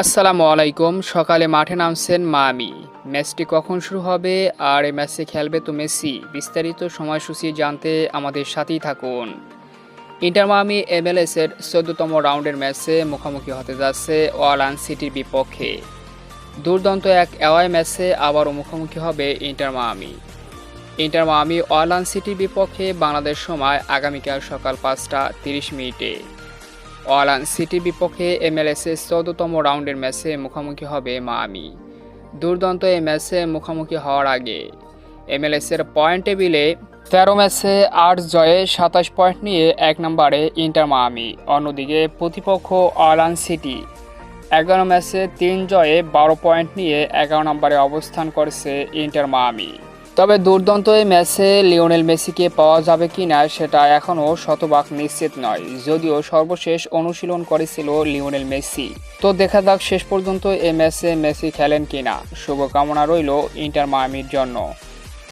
আসসালামু আলাইকুম। সকালে মাঠে নামছেন মামি। ম্যাচটি কখন শুরু হবে? আর এই ম্যাচে খেলবে তো মেসি? বিস্তারিত সময়সূচি জানতে আমাদের সাথেই থাকুন। ইন্টার মামি এমএলএস এর চোদ্দতম রাউন্ডের ম্যাচে মুখোমুখি হতে যাচ্ছে ওয়ালান সিটির বিপক্ষে। দুর্দান্ত এক অ্যাওয়াই ম্যাচে আবারও মুখোমুখি হবে ইন্টার মামি। ইন্টার মামি ওয়ালান সিটির বিপক্ষে বাংলাদেশ সময় আগামীকাল সকাল পাঁচটা তিরিশ মিনিটে। ওয়ালান সিটির বিপক্ষে এমএলএসের চৌদ্দতম রাউন্ডের ম্যাচে মুখোমুখি হবে মামি। দুর্দান্ত এই ম্যাচে মুখোমুখি হওয়ার আগে। এমএলএসের পয়েন্ট টেবিলে তেরো ম্যাচে আট জয়ে সাতাশ পয়েন্ট নিয়ে এক নম্বরে ইন্টার মামি। অন্যদিকে প্রতিপক্ষ ওয়ালান সিটি এগারো ম্যাচে তিন জয়ে বারো পয়েন্ট নিয়ে এগারো নম্বরে অবস্থান করছে ইন্টার মামি। তবে দুর্দান্ত এই ম্যাচে লিওনেল মেসিকে পাওয়া যাবে কি না সেটা এখনও শতভাগ নিশ্চিত নয়। যদিও সর্বশেষ অনুশীলন করেছিল লিওনেল মেসি। তো দেখা যাক শেষ পর্যন্ত এই ম্যাচে মেসি খেলেন কি না। শুভকামনা রইল ইন্টার মায়ামির জন্য।